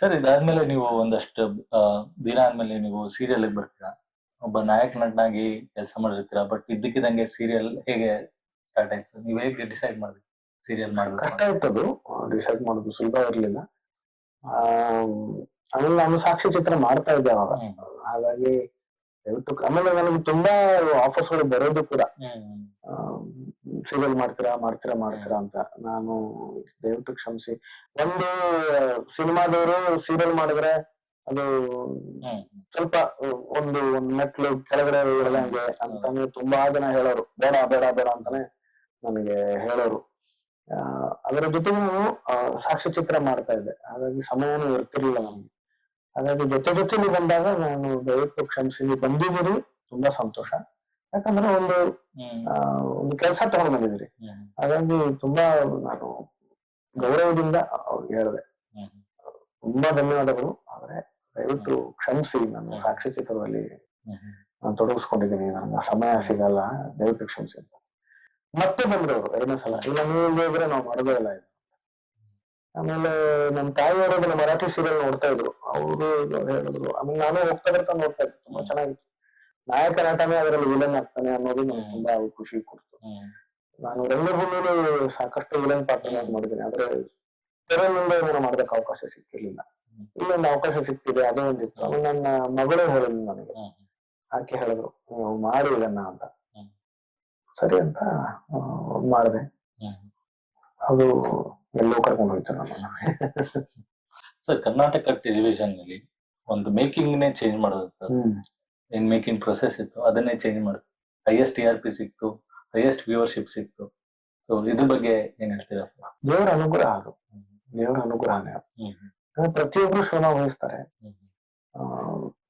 Sir ಇದಾದ್ಮೇಲೆ ನೀವು ಒಂದಷ್ಟು ದಿನ ಆದ್ಮೇಲೆ ನೀವು ಸೀರಿಯಲ್ ಬರ್ತೀರಾ? ಒಬ್ಬ ನಾಯಕ ನಟನಾಗಿ ಕೆಲಸ ಮಾಡಿರ್ತೀರಾ? ಬಟ್ ಇದ್ದಕ್ಕಿದ್ದಂಗೆ ಸೀರಿಯಲ್ ಹೇಗೆ ಸ್ಟಾರ್ಟ್ ಆಯ್ತು? ನೀವು ಹೇಗೆ ಡಿಸೈಡ್ ಮಾಡಿದ್ರಿ ಸೀರಿಯಲ್ ಮಾಡ್ಬೇಕು ಕಷ್ಟ ಇತ್ತದು ಡಿಸೈಡ್ ಮಾಡೋದು ಸುಲಭ ಇರ್ಲಿಲ್ಲ. ಆಮೇಲೆ ನಾನು ಸಾಕ್ಷಿ ಚಿತ್ರ ಮಾಡ್ತಾ ಇದ್ದೆ ಅವಾಗ. ಹಾಗಾಗಿ ದಯವಿಟ್ಟು ಆಮೇಲೆ ನನಗೆ ತುಂಬಾ ಆಫರ್ಸ್ಗಳು ಬರೋದು ಕೂಡ. ಸೀರಿಯಲ್ ಮಾಡ್ತೀರಾ ಮಾಡ್ತೀರಾ ಮಾಡ್ತೀರಾ ಅಂತ ನಾನು ದಯವಿಟ್ಟು ಕ್ಷಮಿಸಿ. ಒಂದು ಸಿನಿಮಾದವರು ಸೀರಿಯಲ್ ಮಾಡಿದ್ರೆ ಅದು ಸ್ವಲ್ಪ ಒಂದು ಒಂದು ಮೆಟ್ಲು ಕೆಳಗಡೆ ಇರದಂಗೆ ಅಂತಾನೆ ತುಂಬಾ ಜನ ಹೇಳೋರು. ಬೇಡ ಬೇಡ ಬೇಡ ಅಂತಾನೆ ನನಗೆ ಹೇಳೋರು. ಆ, ಅದರ ಜೊತೆಗೆ ನಾನು ಆ, ಸಾಕ್ಷ್ಯ ಚಿತ್ರ ಮಾಡ್ತಾ ಇದ್ದೆ. ಹಾಗಾಗಿ ಸಮಯನೂ ಇರ್ತಿರ್ಲಿಲ್ಲ ನಮ್ಗೆ ಹಾಗಾಗಿ ಜೊತೆ ಜೊತೆಲಿ ಬಂದಾಗ ನಾನು ದಯವಿಟ್ಟು ಕ್ಷಮಿಸಿ. ನೀವು ಬಂದಿದ್ದೀರಿ ತುಂಬಾ ಸಂತೋಷ. ಯಾಕಂದ್ರೆ ಒಂದು ಆ, ಒಂದು ಕೆಲಸ ತಗೊಂಡು ಬಂದಿದ್ರಿ. ಹಾಗಾಗಿ ತುಂಬಾ ನಾನು ಗೌರವದಿಂದ ಅವ್ರಿಗೆ ಹೇಳಿದೆ. ತುಂಬಾ ಧನ್ಯವಾದಗಳು. ಆದ್ರೆ ದಯವಿಟ್ಟು ಕ್ಷಮಿಸಿ ನಾನು. ಸಾಕ್ಷಿ ಚಿತ್ರದಲ್ಲಿ ನಾನು ತೊಡಗಿಸ್ಕೊಂಡಿದ್ದೀನಿ. ನನ್ನ ಸಮಯ ಸಿಗಲ್ಲ. ದಯವಿಟ್ಟು ಕ್ಷಮಿಸಿ ಅಂತ. ಮತ್ತೆ ಬಂದ್ರು ಅವರು ಎರಡನೇ ಸಲ. ಇಲ್ಲ ನೀವು ಹೋದ್ರೆ ಇದ್ರೆ ನಾವು ಮಾಡೋದೇ ಇಲ್ಲ ಇದು. ಆಮೇಲೆ ನಮ್ಮ ತಾಯಿಯವರು ಮರಾಠಿ ಸೀರಿಯಲ್ ನೋಡ್ತಾ ಇದ್ರು. ಅವರು ಹೇಳಿದ್ರು. ಆಮೇಲೆ ನಾನು ಹೋಗ್ತಾ ಬರ್ತಾ ನೋಡ್ತಾ ಇದ್ದೆ. ತುಂಬಾ ಚೆನ್ನಾಗಿತ್ತು. ನಾಯಕ ನಟನೆ ಅದರಲ್ಲಿ ವಿಲನ್ ಆಗ್ತಾನೆ ಅನ್ನೋದು ನನಗೆ. ತುಂಬಾ ಖುಷಿ ಕೊಡ್ತು. ನಾನು ರಂಗಭೂಮಿಯಲ್ಲಿ ಸಾಕಷ್ಟು ವಿಲನ್ ಪಾತ್ರ ಮಾಡಿದ್ದೀನಿ. ಆದ್ರೆ ತೆರೆ ಮುಂದೆ ಏನೋ ಮಾಡೋದಕ್ಕೆ ಅವಕಾಶ ಸಿಕ್ಕಿರ್ಲಿಲ್ಲ. ಇಲ್ಲೊಂದು ಅವಕಾಶ ಸಿಕ್ತಿದೆ ಅದೇ ಒಂದಿತ್ತು. ಅವ್ರು ನನ್ನ ಮಗಳೇ ಹೇಳಿದ್ಲು ನನಗೆ. ಆಕೆ ಹೇಳಿದ್ರು ನೀವು ಮಾಡಿ ಇದನ್ನ ಅಂತ. ಸರಿ ಅಂತ ಮಾಡಿದೆ. ಅದು ಎಲ್ಲೋ ಕರ್ಕೊಂಡು ಹೋಯ್ತು ನಮ್ಮನ್ನ ಸರ್ ಕರ್ನಾಟಕ ಟೆಲಿವಿಷನ್ ಅಲ್ಲಿ ಒಂದು ಮೇಕಿಂಗ್ ನೇ ಚೇಂಜ್ ಮಾಡೋದು ಏನ್ ಮೇಕಿಂಗ್ ಪ್ರೊಸೆಸ್ ಇತ್ತು ಅದನ್ನೇ ಚೇಂಜ್ ಮಾಡಿದ್ರು ಹೈಯೆಸ್ಟ್ ಟಿ ಆರ್ ಪಿ ಸಿಕ್ತು ಹೈಯೆಸ್ಟ್ ವ್ಯೂವರ್ಶಿಪ್ ಸಿಕ್ತು. ಸೊ ಇದ್ರ ಬಗ್ಗೆ ಏನ್ ಹೇಳ್ತೀರಾ ಸರ್? ದೇವರ ಅನುಗ್ರಹ ಅದು. ದೇವರ ಅನುಗ್ರಹನೇ ಪ್ರತಿಯೊಬ್ರು ಶ್ರಮ ವಹಿಸ್ತಾರೆ.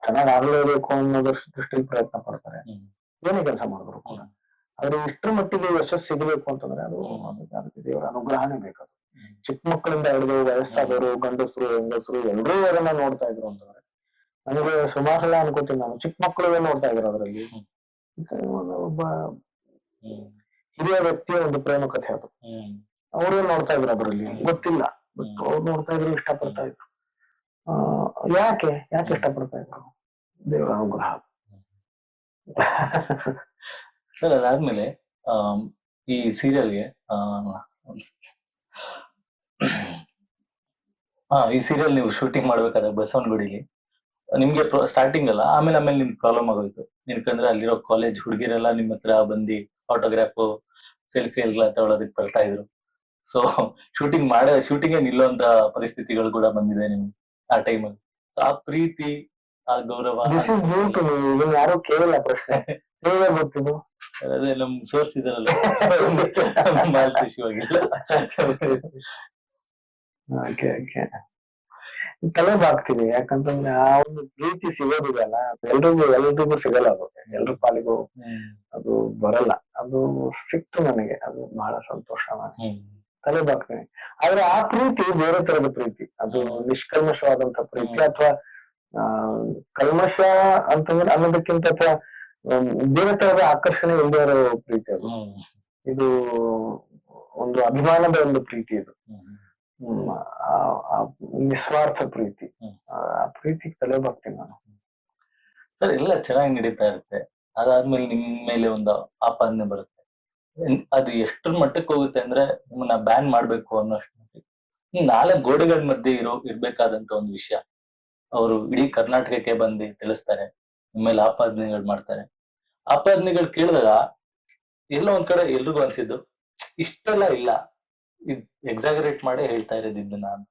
ಚೆನ್ನಾಗಿ ಆಗ್ಲೇಬೇಕು ಅನ್ನೋದ್ರ ದೃಷ್ಟಿ ಪ್ರಯತ್ನ ಪಡ್ತಾರೆ. ಏನೇ ಕೆಲಸ ಮಾಡಿದ್ರು ಕೂಡ. ಆದ್ರೆ ಇಷ್ಟರ ಮಟ್ಟಿಗೆ ಯಶಸ್ಸು ಸಿಗಬೇಕು ಅಂತಂದ್ರೆ ಅದು ಅದಕ್ಕೆ ದೇವರ ಅನುಗ್ರಹನೇ ಬೇಕು ಅದು. ಚಿಕ್ಕ ಮಕ್ಕಳಿಂದ ಹಿಡಿದು ವಯಸ್ಸಾದವರು ಗಂಡಸರು ಹೆಂಗಸರು ಎಲ್ಲರೂ ಅದನ್ನ ನೋಡ್ತಾ ಇದ್ರು ಅಂತಂದ್ರೆ ನನಗೆ ಸುಮಾರು ಸಲ ಅನ್ಕೋತೀನಿ ನಾನು. ಚಿಕ್ಕ ಮಕ್ಕಳು ನೋಡ್ತಾ ಇದ್ರು ಅದರಲ್ಲಿ. ಒಬ್ಬ ಹಿರಿಯ ವ್ಯಕ್ತಿಯ ಒಂದು ಪ್ರೇಮ ಕಥೆ ಅದು. ಅವರು ನೋಡ್ತಾ ಇದ್ರು ಅದರಲ್ಲಿ? ಗೊತ್ತಿಲ್ಲ. ಬಟ್. ಅವ್ರು ನೋಡ್ತಾ ಇದ್ರು ಇಷ್ಟಪಡ್ತಾ ಇದ್ರು. ಯಾಕೆ? ಯಾಕೆ ಇಷ್ಟಪಡ್ತಾ ಇದ್ರು? ದೇವರ ಅನುಗ್ರಹ. ಸರ್ ಅದಾದ್ಮೇಲೆ ಈ ಸೀರಿಯಲ್ಗೆ ಹಾ ಈ ಸೀರಿಯಲ್ ನೀವು ಶೂಟಿಂಗ್ ಮಾಡ್ಬೇಕಾದ್ರೆ ಬಸವನಗುಡಿಲಿ. ನಿಮ್ಗೆ ಸ್ಟಾರ್ಟಿಂಗ್ ಅಲ್ಲ ಆಮೇಲೆ ಆಮೇಲೆ ನಿಮ್ಗೆ ಪ್ರಾಬ್ಲಮ್ ಆಗೋಯ್ತು. ಏನಕಂದ್ರೆ ಅಲ್ಲಿರೋ ಕಾಲೇಜ್ ಹುಡುಗಿರೆಲ್ಲ ನಿಮ್ಮ ಹತ್ರ ಬಂದು ಆಟೋಗ್ರಾಫ್ ಸೆಲ್ಫಿ ಎಲ್ಲ ತಗೊಳೋದಕ್ಕೆ ಬರ್ತಾ ಇದ್ರು. ಸೊ ಶೂಟಿಂಗ್ ಮಾಡ ಶೂಟಿಂಗ್ ನಿಲ್ಲುವಂತ ಪರಿಸ್ಥಿತಿಗಳು ಕೂಡ ಬಂದಿದೆ ನಿಮ್ಗೆ ಆ ಟೈಮಲ್ಲಿ ಆ ಪ್ರೀತಿ ಆ ಗೌರವ ಯಾರು ಕೇಳಲ್ಲ ಪ್ರಶ್ನೆ. ಗೊತ್ತಿದ್ದು ಅದೇ ನಮ್ ಸೋರ್ಸ್ ಇದಾರಲ್ಲ. ಮಾಲ್ತಿ ಶಿವಾಗಿಲ್ಲ ಓಕೆ ಓಕೆ ತಲೆ ಬಾಗ್ತೀನಿ ಯಾಕಂತಂದ್ರೆ ಆ ಒಂದು ಪ್ರೀತಿ ಸಿಗೋದಿದೆಯಲ್ಲ ಎಲ್ರಿಗೂ ಎಲ್ರಿಗೂ ಸಿಗಲ್ಲ ಅದು. ಎಲ್ರ ಪಾಲಿಗೂ ಅದು ಬರಲ್ಲ. ಅದು ಸಿಕ್ತು ನನಗೆ ಅದು ಬಹಳ ಸಂತೋಷ ನನಗೆ. ತಲೆ ಬಾಕ್ತೀನಿ ಆದ್ರೆ ಆ ಪ್ರೀತಿ ಬೇರೆ ತರದ ಪ್ರೀತಿ. ಅದು ನಿಷ್ಕಲ್ಮಶವಾದಂತ ಪ್ರೀತಿ ಅಥವಾ ಆ ಕಲ್ಮಶ ಅಂತಂದ್ರೆ ಅನ್ನೋದಕ್ಕಿಂತ ಅಥವಾ ಬೇರೆ ತರದ ಆಕರ್ಷಣೆ ಇಲ್ಲದೆ ಇರೋ ಪ್ರೀತಿ ಅದು. ಇದು ಒಂದು ಅಭಿಮಾನದ ಒಂದು ಪ್ರೀತಿ ಇದು. ನಿಸ್ವಾರ್ಥ ಪ್ರೀತಿ. ಆ ಪ್ರೀತಿಗೆ ತಲೆ ಬಾಗ್ತೀನಿ ನಾನು. ಸರ್ ಎಲ್ಲ ಚೆನ್ನಾಗಿ ನಡೀತಾ ಇರುತ್ತೆ. ಅದಾದ್ಮೇಲೆ ನಿಮ್ ಮೇಲೆ ಒಂದು ಆಪಾದನೆ ಬರುತ್ತೆ. ಅದು ಎಷ್ಟ್ರ ಮಟ್ಟಕ್ಕೆ ಹೋಗುತ್ತೆ ಅಂದ್ರೆ ನಿಮ್ಮನ್ನ ಬ್ಯಾನ್ ಮಾಡ್ಬೇಕು ಅನ್ನೋಷ್ಟು ನಾಲ್ಕು ಗೋಡೆಗಳ ಮಧ್ಯೆ ಇರೋ ಇರ್ಬೇಕಾದಂತ ಒಂದು ವಿಷಯ. ಅವರು ಇಡೀ ಕರ್ನಾಟಕಕ್ಕೆ ಬಂದು ತಿಳಿಸ್ತಾರೆ ನಿಮ್ಮ ಮೇಲೆ ಆಪಾದನೆಗಳು ಮಾಡ್ತಾರೆ. ಆಪಾದನೆಗಳು ಕೇಳಿದಾಗ ಎಲ್ಲೋ ಒಂದ್ ಕಡೆ ಎಲ್ರಿಗೂ ಅನ್ಸಿದ್ದು ಇಷ್ಟೆಲ್ಲ ಇಲ್ಲ. ಎಕ್ಸಾಗರೇಟ್ ಮಾಡೇ ಹೇಳ್ತಾ ಇರೋದು ನಾನು.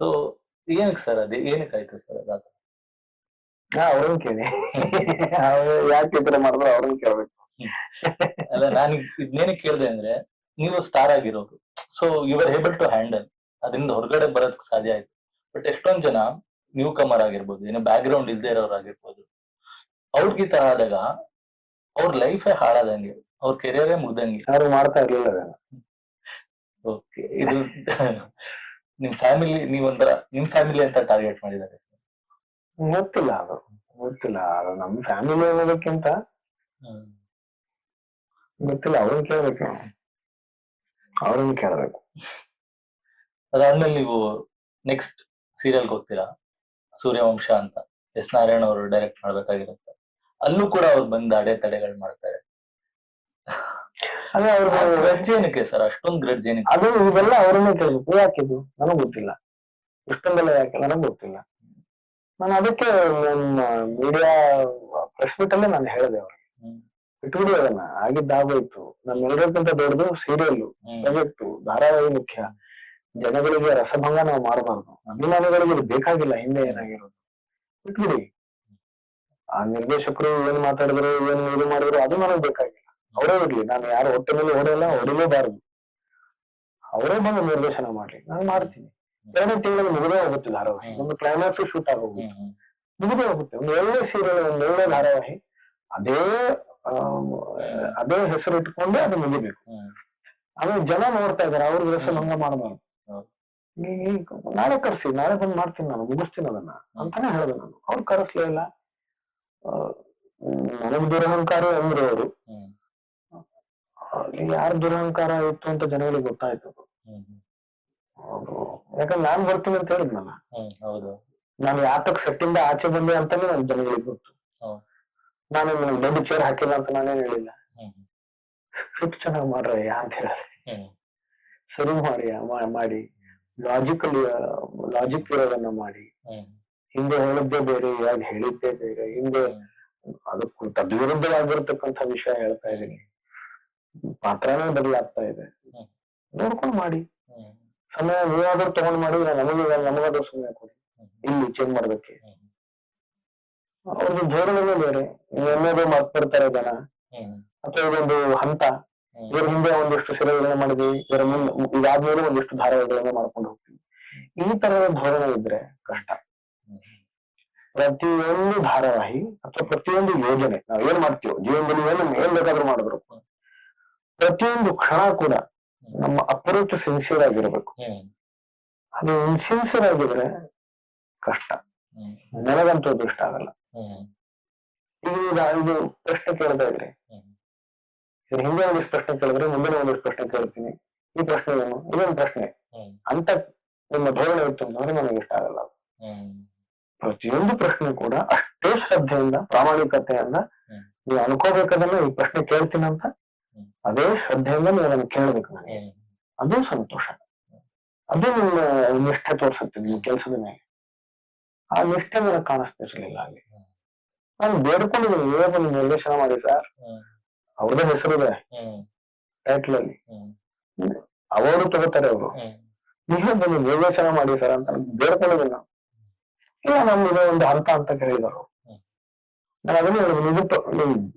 ಸೊ ಏನಕ್ಕೆ ಸರ್ ಅದು ಏನಕ್ಕೆ ಆಯ್ತು ಸರ್ ಅದಾದ ಹಾ ಅವ್ರನ್ನ ಕೇಳಿ. ಅವ್ರು ಯಾಕೆ ಈ ತರ ಮಾಡಿದ್ರು ಅವ್ರನ್ನ ಕೇಳ್ಬೇಕು. ಅಲ್ಲ ನಾನು ಇದನ್ನೇನಕ್ಕೆ ಕೇಳಿದೆ ಅಂದ್ರೆ ನೀವು ಸ್ಟಾರ್ ಆಗಿರೋದು. So you are able to handle ಅದರಿಂದ ಹೊರಗಡೆ ಬರೋದಕ್ಕೆ ಸಾಧ್ಯ ಆಯ್ತು. ಬಟ್ ಎಷ್ಟೊಂದ್ ಜನ ನ್ಯೂ ಕಮರ್ ಆಗಿರ್ಬೋದು ಏನೋ ಬ್ಯಾಕ್ ಗ್ರೌಂಡ್ ಇಲ್ದೇ ಇರೋರ್ ಆಗಿರ್ಬೋದು ಅವ್ರಿಗೆ ತರ ಆದಾಗ ಅವ್ರ ಲೈಫೇ ಹಾಳಾದಂಗೆ ಅವ್ರ ಕೆರಿಯರೇ ಮುಗ್ದಂಗೆ. ಯಾರು ಮಾಡ್ತಾ ಇರ್ಲಿಲ್ಲ ಓಕೆ ಇದು ನಿಮ್ ಫ್ಯಾಮಿಲಿ ನೀವೊಂಥರ ನಿಮ್ ಫ್ಯಾಮಿಲಿ ಅಂತ ಟಾರ್ಗೆಟ್ ಮಾಡಿದ್ದಾರೆ? ಗೊತ್ತಿಲ್ಲ ಅದು ಗೊತ್ತಿಲ್ಲ ಅದು ನಮ್ ಫ್ಯಾಮಿಲಿ ಅನ್ನೋದಕ್ಕಿಂತ ಗೊತ್ತಿಲ್ಲ ಅವ್ರನ್ನ ಕೇಳ್ಬೇಕು. ಅವ್ರನ್ನ ಕೇಳ್ಬೇಕು. ಅದಾದ್ಮೇಲೆ ನೀವು ನೆಕ್ಸ್ಟ್ ಸೀರಿಯಲ್ ಹೋಗ್ತೀರಾ? ಸೂರ್ಯವಂಶ ಅಂತ ಎಸ್ ನಾರಾಯಣ ಅವರು ಡೈರೆಕ್ಟ್ ಮಾಡ್ಬೇಕಾಗಿರುತ್ತೆ. ಅಲ್ಲೂ ಕೂಡ ಅವ್ರು ಬಂದು ಅಡೆತಡೆಗಳು ಮಾಡ್ತಾರೆ. ಅದೇ ಅವ್ರ ಗ್ರಡ್ಜ್ ಏನಕ್ಕೆ ಸರ್? ಅಷ್ಟೊಂದು ಗ್ರಡ್ಜ್ ಏನಕ್ಕೆ? ಅದು ಇವೆಲ್ಲ ಅವ್ರನ್ನ ಕೇಳ್ಬೇಕು ಯಾಕಿದು? ನನಗ್ ಗೊತ್ತಿಲ್ಲ. ಇಷ್ಟೊಂದೆಲ್ಲ ಯಾಕೆ? ನನಗ್ ಗೊತ್ತಿಲ್ಲ. ನಾನು ಅದಕ್ಕೆ ನಮ್ಮ ಮೀಡಿಯಾ ಪ್ರೆಸ್ ಮೀಟ್ ಅಲ್ಲೇ ನಾನು ಹೇಳಿದೆ ಅವ್ರಿಗೆ. ಇಟ್ಬಿಡಿ ಅದನ್ನ. ಆಗಿದ್ದಾಗೋಯ್ತು. ನಮ್ಮೆಲ್ಲರಿಗಿಂತ ದೊಡ್ಡದು ಸೀರಿಯಲ್. ಪ್ರಾಜೆಕ್ಟ್ ಧಾರಾವಾಹಿ ಮುಖ್ಯ. ಜನಗಳಿಗೆ ರಸಭಂಗ ನಾವು ಮಾಡಬಾರ್ದು. ಅಭಿಮಾನಿಗಳಿಗೆ ಇದು ಬೇಕಾಗಿಲ್ಲ. ಹಿಂದೆ ಏನಾಗಿರೋದು? ಬಿಟ್ಬಿಡಿ ಆ ನಿರ್ದೇಶಕರು ಏನ್ ಮಾತಾಡಿದ್ರು ಏನ್ ಇದು ಮಾಡಿದ್ರು ಅದು ನನಗ್ ಬೇಕಾಗಿಲ್ಲ. ಅವರೇ ಇರ್ಲಿ ನಾನು ಯಾರು ಹೊಟ್ಟೆ ಮೇಲೆ ಹೊಡೆಯಲ್ಲ ಹೊಡಿಲೇಬಾರದು ಅವರೇ ಬಂದು ನಿರ್ದೇಶನ ಮಾಡ್ಲಿ. ನಾನು ಮಾಡ್ತೀನಿ. ಎರಡನೇ ತಿಂಗಳಲ್ಲಿ ಮುಗಿದೇ ಹೋಗುತ್ತೆ ಧಾರಾವಾಹಿ. ಒಂದು ಕ್ಲೈಮ್ಯಾಕ್ಸ್ ಶೂಟ್ ಆಗೋಗುತ್ತೆ ಮುಗಿದೇ ಹೋಗುತ್ತೆ. ಒಂದು ಒಳ್ಳೆ ಸೀರಿಯಲ್ ಒಂದು ಒಳ್ಳೆ ಧಾರಾವಾಹಿ. ಅದೇ ಅದೇ ಹೆಸರು ಇಟ್ಕೊಂಡೆ ಅದು ಮುಗಿಬೇಕು. ಅದು ಆಮೇಲೆ ಜನ ನೋಡ್ತಾ ಇದಾರೆ ಅವ್ರಿಗೆ ಹಂಗ ಮಾಡಬಾರ್ದು. ನಾಳೆ ಕರ್ಸಿ ನಾಳೆ ಬಂದು ಮಾಡ್ತೀನಿ ನಾನು ಮುಗಿಸ್ತೀನಿ ಅದನ್ನ ಅಂತಾನೆ ಹೇಳಿದೆ ನಾನು. ಅವ್ರು ಕರೆಸ್ಲೇ ಇಲ್ಲ. ನನಗ್ ದುರಹಂಕಾರ ಅಂದ್ರು ಅವರು. ಯಾರ ದುರಹಂಕಾರ ಇತ್ತು ಅಂತ ಜನಗಳಿಗೆ ಗೊತ್ತಾಯ್ತು ಯಾಕಂದ್ರೆ ನಾನ್ ಬರ್ತೀನಿ ಅಂತ ಹೇಳಿದ್ನಲ್ಲ. ಹೌದು. ನಾನು ಯಾತಕ್ ಸೆಟ್ಟಿಂದ ಆಚೆ ಬಂದೆ ಅಂತಾನೆ ನನ್ ಜನಗಳಿಗೆ ಗೊತ್ತು. ನಾನು ನನಗೆ ದೊಡ್ಡ ಚೇರ್ ಹಾಕಿಲ್ಲ ಅಂತ ನಾನೇನ್ ಹೇಳಿಲ್ಲ. ಫಿಟ್ ಚೆನ್ನಾಗಿ ಮಾಡ್ರಯ್ಯ ಅಂತ ಹೇಳಿದೆ. ಶುರು ಸರಿ ಮಾಡಿ ಮಾಡಿ. ಲಾಜಿಕಲ್ ಲಾಜಿಕ್ ಇರೋದನ್ನ ಮಾಡಿ. ಹಿಂದೆ ಹೇಳಿದ್ದೇ ಬೇರೆ ಇವಾಗ ಹೇಳಿದ್ದೇ ಬೇರೆ. ಹಿಂದೆ ಅದಕ್ಕೂ ತದ್ವಿರುದ್ಧವಾಗಿರ್ತಕ್ಕಂಥ ವಿಷಯ ಹೇಳ್ತಾ ಇದ್ದೀನಿ. ಪಾತ್ರನೇ ಬದಲಾಗ್ತಾ ಇದೆ. ನೋಡ್ಕೊಂಡು ಮಾಡಿ. ಸಮಯ ನೀವಾದ್ರೂ ತಗೊಂಡ್ ಮಾಡಿ ನಮಗೆ ನಮಗಾದ್ರೂ ಸಮಯ ಕೊಡಿ. ಇಲ್ಲಿ ಚೇಂಜ್ ಮಾಡೋದಕ್ಕೆ ಹ್ಮ್, ಅವ್ರದ್ದು ಧೋರಣೆನೇ ಬೇರೆ. ಎಲ್ಲೋದು ಮಾತಾಡ್ತಾರೆ ಜನ. ಅಥವಾ ಇದೊಂದು ಹಂತ. ಇವ್ರ ಇದರ ಹಿಂದೆ ಒಂದಿಷ್ಟು ಸೆರೆಗಳನ್ನ ಮಾಡಿದ್ವಿ. ಇದರ ಮುಂದೆ ಇದಾದ್ಮೇಲೆ ಒಂದಿಷ್ಟು ಧಾರಾವಾಹಿಗಳನ್ನ ಮಾಡ್ಕೊಂಡು ಹೋಗ್ತೀವಿ. ಈ ತರದ ಧೋರಣೆ ಇದ್ರೆ ಕಷ್ಟ. ಪ್ರತಿಯೊಂದು ಧಾರಾವಾಹಿ ಅಥವಾ ಪ್ರತಿಯೊಂದು ಯೋಜನೆ ನಾವ್ ಏನ್ ಮಾಡ್ತೀವೋ ಜೀವನದಲ್ಲಿ ಏನ್ ಏನ್ ಬೇಕಾದ್ರೂ ಮಾಡಿದ್ರು. ಪ್ರತಿಯೊಂದು ಕ್ಷಣ ಕೂಡ ನಮ್ಮ ಅಪ್ರೋಚ್ ಸಿನ್ಸಿಯರ್ ಆಗಿರ್ಬೇಕು. ಅದು ಇನ್ಸಿನ್ಸಿಯರ್ ಆಗಿದ್ರೆ ಕಷ್ಟ. ನನಗಂತೂ ಇಷ್ಟ ಆಗಲ್ಲ. ಈಗ ಇದು ಪ್ರಶ್ನೆ ಕೇಳ್ತಾ ಇದ್ರಿ. ಹ್ಮ್. ಹಿಂದೆ ಒಂದಿಷ್ಟು ಪ್ರಶ್ನೆ ಕೇಳಿದ್ರೆ ಮುಂದಿನ ಒಂದಿಷ್ಟು ಪ್ರಶ್ನೆ ಕೇಳ್ತೀನಿ. ಈ ಪ್ರಶ್ನೆ ಏನು? ಇದೊಂದು ಪ್ರಶ್ನೆ. ಅಂತ ನಿಮ್ಮ ಧೋರಣೆ ಇತ್ತು ಅಂತಂದ್ರೆ ನನಗೆ ಇಷ್ಟ ಆಗಲ್ಲ. ಪ್ರತಿಯೊಂದು ಪ್ರಶ್ನೆ ಕೂಡ ಅಷ್ಟೇ ಶ್ರದ್ಧೆಯಿಂದ ಪ್ರಾಮಾಣಿಕತೆಯಿಂದ. ನೀವು ಅನ್ಕೋಬೇಕದನ್ನ ಈ ಪ್ರಶ್ನೆ ಕೇಳ್ತೀನಿ ಅಂತ ಹ್ಮ್. ಅದೇ ಶ್ರದ್ಧೆಯಿಂದ ನೀವು ಕೇಳಬೇಕು ನಾನು. ನನಗೆ ಅದು ಸಂತೋಷ. ಅದು ನಿಮ್ಮ ನಿಷ್ಠೆ ತೋರಿಸುತ್ತೆ ನಿಮ್ಮ ಕೆಲಸದ ಮೇಲೆ. ಆ ನಿಷ್ಠೆ ನನಗೆ ಕಾಣಿಸ್ತಿರ್ಲಿಲ್ಲ ಅಲ್ಲಿ. ನಾನು ಬೇಡ್ಕೊಂಡಿದ್ದೀನಿ ನೀವೇ ಬಂದು ನಿರ್ದೇಶನ ಮಾಡಿ ಸರ್. ಅವ್ರದೇ ಹೆಸರಿದೆ ಟೈಟಲ್ ಅಲ್ಲಿ ಅವರು ತಗೋತಾರೆ ಅವರು. ನೀವೇ ಬಂದು ನಿರ್ದೇಶನ ಮಾಡಿ ಸರ್ ಅಂತ ಬೇಡ್ಕೊಂಡಿದ್ದೀನಿ ಇಲ್ಲ ಇಲ್ಲ ನಮ್ದು ಒಂದು ಹಂತ ಅಂತ ಕೇಳಿದರು. ನಾನು ಅದನ್ನು ಹೇಳಿದ್ರು ಇದು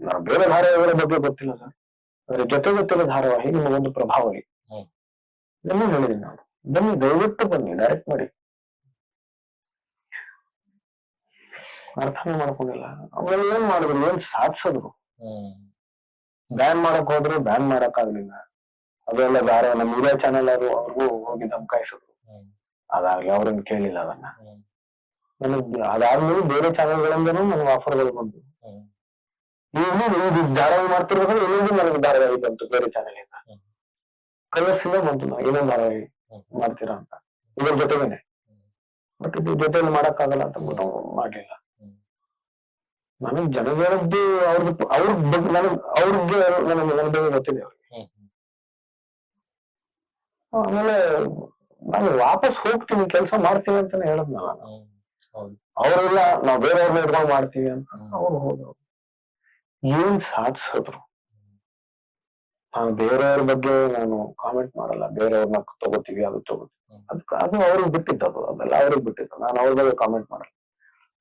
ನಾನು ಬೇರೆ ಧಾರಾವಾಹಿಗಳ ಬಗ್ಗೆ ಗೊತ್ತಿಲ್ಲ ಸರ್. ಅದ್ರ ಜೊತೆ ಗೊತ್ತಿರೋ ಧಾರಾವಾಹಿ ನಿಮಗೊಂದು ಪ್ರಭಾವ ಇದೆ. ಇದನ್ನು ಹೇಳಿದೀನಿ ನಾನು. ಬನ್ನಿ ದಯವಿಟ್ಟು ಬನ್ನಿ ಡೈರೆಕ್ಟ್ ಮಾಡಿ. ಅರ್ಥನೇ ಮಾಡ್ಕೊಂಡಿಲ್ಲ. ಆಮೇಲೆ ಏನ್ ಮಾಡಿದ್ರು ಏನ್ ಸಾಧಿಸಿದ್ರು ಬ್ಯಾನ್ ಮಾಡಕ್ ಹೋದ್ರು ಬ್ಯಾನ್ ಮಾಡಕ್ ಆಗ್ಲಿಲ್ಲ. ಅದೆಲ್ಲ ಬೇರೆ ನಮ್ಮ ಮೀಡಿಯಾ ಚಾನೆಲ್ ಅವರು ಅವ್ರಿಗೂ ಹೋಗಿ ಧಮಕಾಯಿಸಿದ್ರು ಅದಾಗ್ಲಿ ಅವ್ರನ್ನ ಕೇಳಿಲ್ಲ ಅದನ್ನ. ನನಗ್ ಅದಾದ್ಮೇಲೆ ಬೇರೆ ಚಾನೆಲ್ಗಳಿಂದನೂ ನನಗೆ ಆಫರ್ಗಳು ಹ್ಮ್, ಈಗಲೂ ಧಾರಾವಾಹಿ ಮಾಡ್ತಿರ್ಬೇಕಾದ್ರೆ ಇನ್ನೊಂದು ನನಗೆ ಧಾರಾವಾಹಿ ಬಂತು ಬೇರೆ ಚಾನೆಲ್ ಇಂದ. ಕಲರ್ಸ್ ಇಂದ ಬಂತು ನಾ ಇನ್ನೊಂದು ಧಾರಾವಾಹಿ ಮಾಡ್ತೀರಾ ಅಂತ. ಇದ್ರ ಜೊತೆಗೇನೆ. ಮತ್ತೆ ಬಟ್ ಇದು ಜೊತೆಲಿ ಮಾಡಕ್ಕಾಗಲ್ಲ ಅಂತ ಬಿಟ್ಟು ಮಾಡ್ಲಿಲ್ಲ. ನನಗ್ ಜನಗಳದ್ದು ಅವ್ರದ್ದು ಅವ್ರ ಬಗ್ಗೆ ನನಗ್ ಅವ್ರಿಗೆ ನನಗೆ ನನ್ನ ಬಗ್ಗೆ ಗೊತ್ತಿದೆ ಅವ್ರಿಗೆ. ಆಮೇಲೆ ನಾನು ವಾಪಸ್ ಹೋಗ್ತೀನಿ ಕೆಲಸ ಮಾಡ್ತೀನಿ ಅಂತಾನೆ ಹೇಳದ್ನಲ್ಲ ನಾನು. ಅವ್ರೆಲ್ಲ ನಾವು ಬೇರೆಯವ್ರನ್ನ ಇಟ್ಕೊಂಡು ಮಾಡ್ತೀವಿ ಅಂತ. ಅವ್ರು ಹೋದ್ರು. ಏನ್ ಸಾಧಿಸಿದ್ರು. ನಾನು ಬೇರೆಯವ್ರ ಬಗ್ಗೆ ನಾನು ಕಾಮೆಂಟ್ ಮಾಡಲ್ಲ. ಬೇರೆಯವ್ರನ್ನ ತಗೋತೀವಿ ಅದು ತಗೋತೀವಿ. ಅದಕ್ಕೆ ಅದು ಅವ್ರಿಗೆ ಬಿಟ್ಟಿದ್ದು ಅದೆಲ್ಲ ಅವ್ರಿಗೆ ಬಿಟ್ಟಿದ್ದು ನಾನು ಅವ್ರ ಬಗ್ಗೆ ಕಾಮೆಂಟ್ ಮಾಡಲ್ಲ.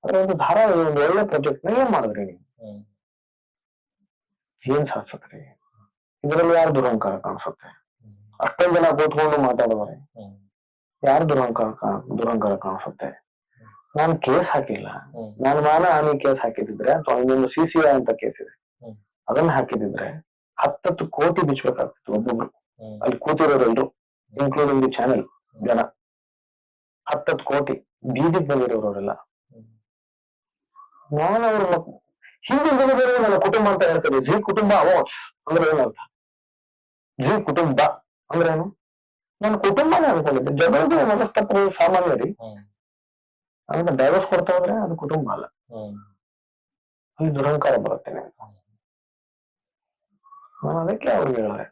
ಆದ್ರೆ ಒಂದು ಧಾರಾವಾಹಿ ಒಂದು ಒಳ್ಳೆ ಪ್ರಾಜೆಕ್ಟ್ನ ಏನ್ ಮಾಡಿದ್ರಿ ನೀವು? ಏನ್ ಸಾಧಿಸಿದ್ರಿ? ಇದರಲ್ಲಿ ಯಾರು ದುರಹಂಕಾರ ಕಾಣಿಸುತ್ತೆ? ಅಷ್ಟೊಂದು ಜನ ಕೂತ್ಕೊಂಡು ಮಾತಾಡಿದ್ರೆ ಯಾರು ದುರಹಂಕಾರ ದುರಹಂಕಾರ ಕಾಣಿಸುತ್ತೆ? ನಾನು ಕೇಸ್ ಹಾಕಿಲ್ಲ. ನಾನು ಮಾನ ಹಾನಿ ಕೇಸ್ ಹಾಕಿದ್ರೆ ಅಥವಾ ಇನ್ನೊಂದು ಸಿ ಸಿ ಅಂತ ಕೇಸ್ ಇದೆ. ಅದನ್ನ ಹಾಕಿದಿದ್ರೆ ಹತ್ತತ್ತು ಕೋಟಿ ಬಿಚ್ಚಬೇಕಾಗ್ತಿತ್ತು ಒಬ್ಬೊಬ್ರು. ಅಲ್ಲಿ ಕೂತಿರೋರೆಲ್ರು ಇನ್ಕ್ಲೂಡಿಂಗ್ ದಿ ಚಾನೆಲ್ ಜನ. ಹತ್ತತ್ತು ಕೋಟಿ ಬೀದಿಗೆ ಬಂದಿರೋರೆಲ್ಲ ನಾನು ಅವ್ರ ಮಕ್- ಹಿಂದೆ ಬೇರೆ ನನ್ನ ಕುಟುಂಬ ಅಂತ ಹೇಳ್ತಾರೆ ಜೀ ಕುಟುಂಬ ಅವಾರ್ಡ್ಸ್ ಅಂದ್ರೆ ಏನರ್ಥ ಜೀ ಕುಟುಂಬ ಅಂದ್ರೆ ಏನು? ನನ್ನ ಕುಟುಂಬನೇ ಅನ್ಕೊಂಡಿದ್ದೆ. ಜಗಳದ ಮನಸ್ತತ್ವ ಸಾಮಾನ್ಯ ರೀ. ಅಂತ ಡೈವರ್ಸ್ ಕೊಡ್ತಾ ಹೋದ್ರೆ ಅದು ಕುಟುಂಬ ಅಲ್ಲ. ಅಲ್ಲಿ ದುರಹಂಕಾರ ಬರುತ್ತೆ ನಾನು ಅದಕ್ಕೆ ಅವ್ರಿಗೆ ಹೇಳಿದೆ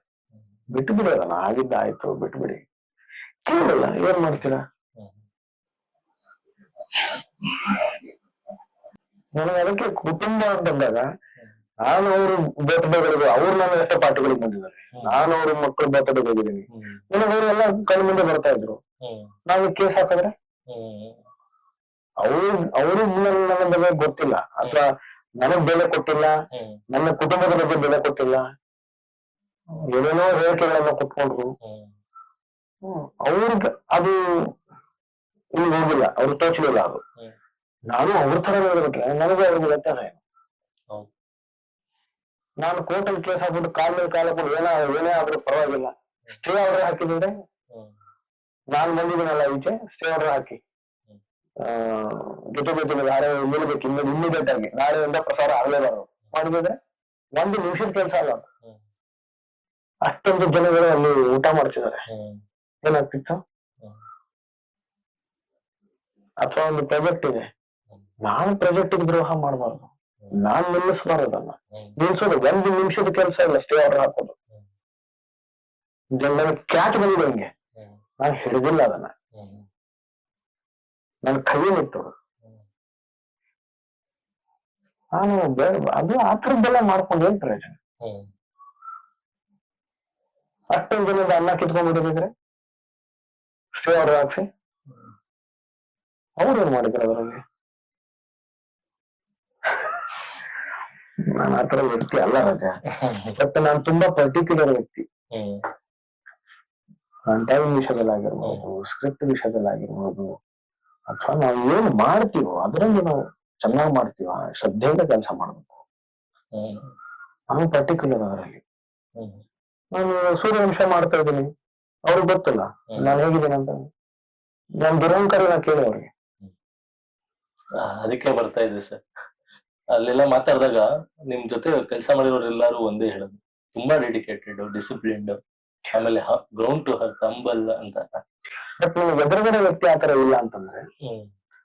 ಬಿಟ್ಟು ಬಿಡಿ ಅದನ್ನ ಆಗಿದ್ದ ಆಯ್ತು ಬಿಟ್ಟು ಬಿಡಿ ಕೇಳಲ್ಲ ಏನ್ ಮಾಡ್ತೀರಾ. ನನಗೆ ಅದಕ್ಕೆ ಕುಟುಂಬ ಅಂತಂದಾಗ ನಾನು ಅವರು ಬರ್ತ್ಡೇಗಳಿಗೆ ಅವ್ರು ನನ್ನ ಎಷ್ಟೋ ಪಾರ್ಟಿಗಳಿಗೆ ಬಂದಿದ್ದಾರೆ. ನಾನು ಅವ್ರ ಮಕ್ಕಳು ಬರ್ತ್ಡೇಗೆ ಹೋಗಿದ್ದೀನಿ. ನನಗೆ ಅವರೆಲ್ಲ ಕಣ್ಣು ಮುಂದೆ ಬರ್ತಾ ಇದ್ರು. ನಾವು ಕೇಸ್ ಹಾಕಿದ್ರೆ? ಅವರು ಅವರು ನನ್ನ ಬಗ್ಗೆ ಗೊತ್ತಿಲ್ಲ. ಅಥವಾ ನನಗ್ ಬೆಲೆ ಕೊಟ್ಟಿಲ್ಲ. ನನ್ನ ಕುಟುಂಬದ ಬಗ್ಗೆ ಬೆಲೆ ಕೊಟ್ಟಿಲ್ಲ. ಏನೇನೋ ಹೇಳಿಕೆಗಳನ್ನ ಕೊಟ್ಕೊಂಡ್ರು. ಅವ್ರಿಗೆ ಅದು ಇಲ್ಲಿ ಹೋಗಿಲ್ಲ. ಅವ್ರು ತೋಚಲಿಲ್ಲ ಅದು. ನಾನು ಅವ್ರ ತರ ಹೇಳ್ಬಿಟ್ರೆ ನನಗೆ ಅವ್ರಿಗೆ ವ್ಯತ್ಯಾಸ ಏನು. ನಾನು ಕೋರ್ಟಲ್ಲಿ ಕೇಸ್ ಹಾಕ್ಬಿಟ್ಟು ಕಾಲ್ ಮೇಲೆ ಕಾಲ್ ಹಾಕ್ಬಿಟ್ಟು ಏನ ಏನೇ ಆದ್ರೂ ಪರವಾಗಿಲ್ಲ. ಸ್ಟೇ ಆರ್ಡರ್ ಹಾಕಿದ್ರೆ ನಾನು ಬಂದಿದ್ದೀನಲ್ಲ ಈಚೆ. ಸ್ಟೇ ಆರ್ಡರ್ ಹಾಕಿ. ಜೊತೆಗೆ ನಾಳೆ ನಿಲ್ಬೇಕು ಇನ್ನು ಇಮಿಡಿಯೇಟ್ ಆಗಿ ನಾಳೆಯಿಂದ ಪ್ರಸಾರ ಆಗಲೇಬಾರದು ಮಾಡಿದ್ರೆ ಒಂದು ನಿಮಿಷದ ಕೆಲಸ ಅಲ್ಲ ಅಷ್ಟೊಂದು ಜನಗಳು ಅಲ್ಲಿ ಊಟ ಮಾಡ್ತಿದ್ದಾರೆ. ಏನಾಗ್ತಿತ್ತು. ಅಥವಾ ಒಂದು ಪ್ರಾಜೆಕ್ಟ್ ಇದೆ. ನಾನ್ ಪ್ರಾಜೆಕ್ಟ್ ದ್ರೋಹ ಮಾಡಬಾರ್ದು. ನಾನ್ ನಿಲ್ಲಿಸಬಾರದನ್ನ ನಿಲ್ಸೋದು ಒಂದು ನಿಮಿಷದ ಕೆಲಸ ಇಲ್ಲ ಸ್ಟೇ ಆರ್ಡರ್ ಹಾಕೋದು. ನನಗೆ ಕ್ಯಾಚ್ ಬಂದಿದೆ ಹಂಗೆ ನಾನು ಹಿಡಿದಿಲ್ಲ ಅದನ್ನ. ನನ್ನ ಕೈಯಲ್ಲಿತ್ತು ಇತ್ತು ನಾನು ಅದು ಆ ಥರದ್ದೆಲ್ಲ ಮಾಡ್ಕೊಂಡು ಏನ್ ಪ್ರಯೋಜನ? ಅಷ್ಟೊಂದು ಜನದ ಅನ್ನ ಕಿತ್ಕೊಂಡ್ಬಿಟ್ಟಿದ್ರೆ ಸ್ಟೇ ಆರ್ಡರ್ ಹಾಕ್ಸಿ ಅವ್ರು ಏನ್ ಮಾಡಿದ್ರು ಅದರಲ್ಲಿ? ನಾನು ಆತರ ವ್ಯಕ್ತಿ ಅಲ್ಲ ರಜಾ. ಬಟ್ ನಾನು ತುಂಬಾ ಪರ್ಟಿಕ್ಯುಲರ್ ವ್ಯಕ್ತಿ. ಟೈಮ್ ವಿಷಯದಲ್ಲಾಗಿರ್ಬೋದು ಸ್ಕ್ರಿಪ್ಟ್ ವಿಷಯದಲ್ಲಾಗಿರ್ಬೋದು ಅಥವಾ ನಾವು ಏನು ಮಾಡ್ತೀವೋ ಅದರಲ್ಲಿ ನಾವು ಚೆನ್ನಾಗಿ ಮಾಡ್ತೀವ ಶ್ರದ್ಧೆಯಿಂದ ಕೆಲಸ ಮಾಡ್ಬೇಕು. ನಾನು ಪರ್ಟಿಕ್ಯುಲರ್ ಅದರಲ್ಲಿ. ನಾನು ಸೂರ್ಯವಂಶ ಮಾಡ್ತಾ ಇದ್ದೀನಿ. ಅವ್ರಿಗೆ ಗೊತ್ತಿಲ್ಲ. ನಾನು ಹೇಗಿದ್ದೀನಿ ಅಂತ. ನಾನು ದುರಹಂಕಾರಿನ ಕೇಳಿ ಅವ್ರಿಗೆ. ಅದಕ್ಕೆ ಬರ್ತಾ ಇದೆ ಸರ್. ಅಲ್ಲೆಲ್ಲ ಮಾತಾಡಿದಾಗ ನಿಮ್ ಜೊತೆ ಕೆಲಸ ಮಾಡಿರೋರೆಲ್ಲಾರು ಒಂದೇ ಹೇಳೋದು. ತುಂಬಾ ಡೆಡಿಕೇಟೆಡ್ ಡಿಸಿಪ್ಲಿನ್ಡ್ ಆಮೇಲೆ ಗ್ರೌಂಡ್ ಟು ಹರ್ ತಂಬಲ್ ಅಂತ. ಬಟ್ ನಿಮ್ಗೆ ಎದುರುಗಡೆ ವ್ಯಕ್ತಿ ಆತರ ಇಲ್ಲ ಅಂತಂದ್ರೆ